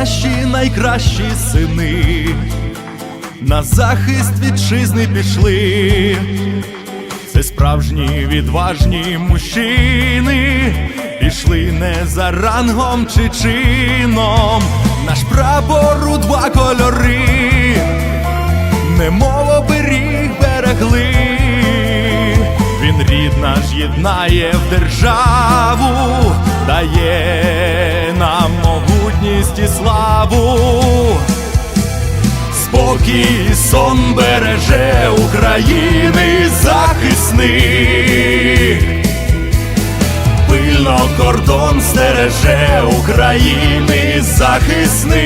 наші найкращі сини, на захист вітчизни пішли. Це справжні відважні мужчини, пішли не за рангом чи чином, наш прапор у два кольори, немов оберіг берегли, він рід наш єднає в державу, дає нам могутність і славу. Спокій сон береже України захисник. Пильно кордон стереже України захисник.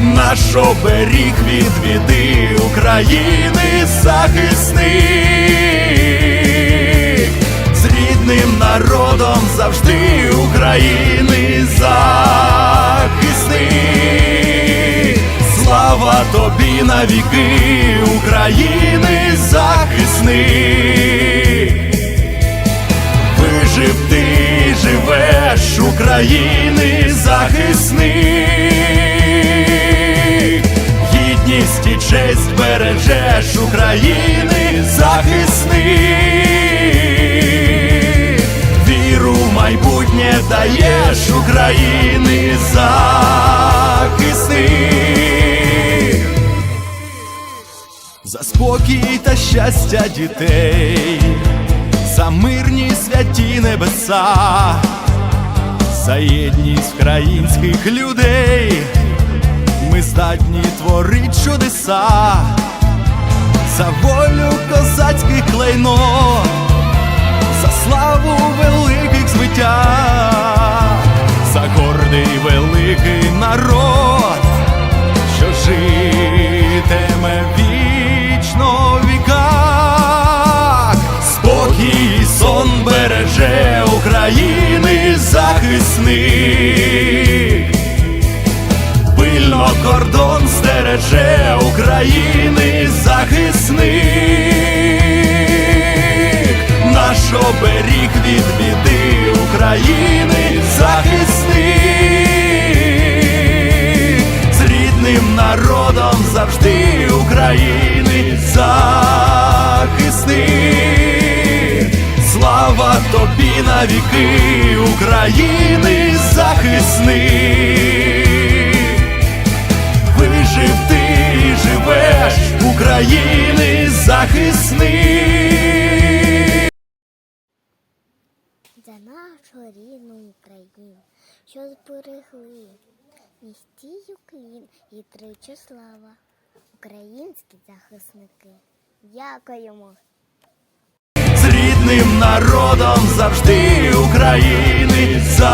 Наш оберіг від біди України захисник. Народом завжди України захисник. Слава тобі навіки, України захисник. Вижив ти, живеш, України захисник. Гідність і честь бережеш України захисник. Даєш України захисник. За спокій та щастя дітей, за мирні святі небеса, за єдність українських людей, ми здатні творить чудеса, за волю козацьких клейнот, за славу великих захисник, пильно кордон стереже України захисник, наш оберіг від біди України захисник. З рідним народом завжди України захисник. Слава тобі навіки, України захисник. Вижив ти, живеш, України захисник. за нашу рідну Україну, що зберегли містію клін і тричі слава. Українські захисники. Дякуємо народом завжди України захисник.